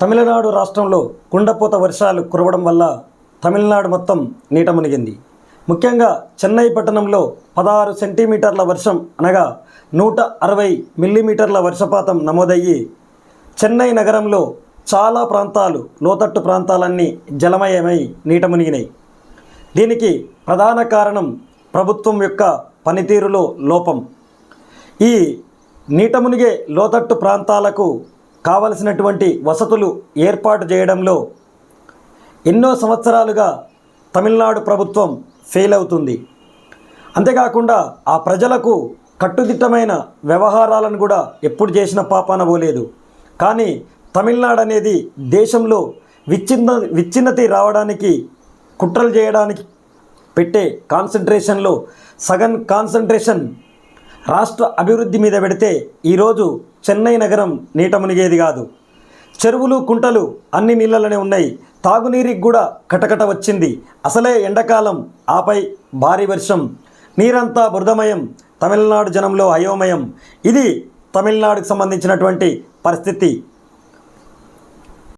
తమిళనాడు రాష్ట్రంలో కుండపోత వర్షాలు కురవడం వల్ల తమిళనాడు మొత్తం నీట మునిగింది. ముఖ్యంగా చెన్నై పట్టణంలో పదహారు సెంటీమీటర్ల వర్షం అనగా నూట అరవై మిల్లీమీటర్ల వర్షపాతం నమోదయ్యి చెన్నై నగరంలో చాలా ప్రాంతాలు లోతట్టు ప్రాంతాలన్నీ జలమయమై నీట మునిగినాయి. దీనికి ప్రధాన కారణం ప్రభుత్వం యొక్క పనితీరులో లోపం. ఈ నీట మునిగే లోతట్టు ప్రాంతాలకు కావలసినటువంటి వసతులు ఏర్పాటు చేయడంలో ఎన్నో సంవత్సరాలుగా తమిళనాడు ప్రభుత్వం ఫెయిల్ అవుతుంది. అంతేకాకుండా ఆ ప్రజలకు కట్టుదిట్టమైన వ్యవహారాలను కూడా ఎప్పుడు చేసిన పాపాన పోలేదు. కానీ తమిళనాడు అనేది దేశంలో విచ్ఛిన్న విచ్ఛిన్నతి రావడానికి కుట్రలు చేయడానికి పెట్టే కాన్సన్ట్రేషన్లో సగన్ కాన్సన్ట్రేషన్ రాష్ట్ర అభివృద్ధి మీద పెడితే ఈరోజు చెన్నై నగరం నీట మునిగేది కాదు. చెరువులు కుంటలు అన్ని నీళ్ళలోనే ఉన్నాయి. తాగునీరికి కూడా కటకట వచ్చింది. అసలే ఎండాకాలం ఆపై భారీ వర్షం. నీరంతా బురదమయం తమిళనాడు జనంలో అయోమయం. ఇది తమిళనాడుకు సంబంధించినటువంటి పరిస్థితి.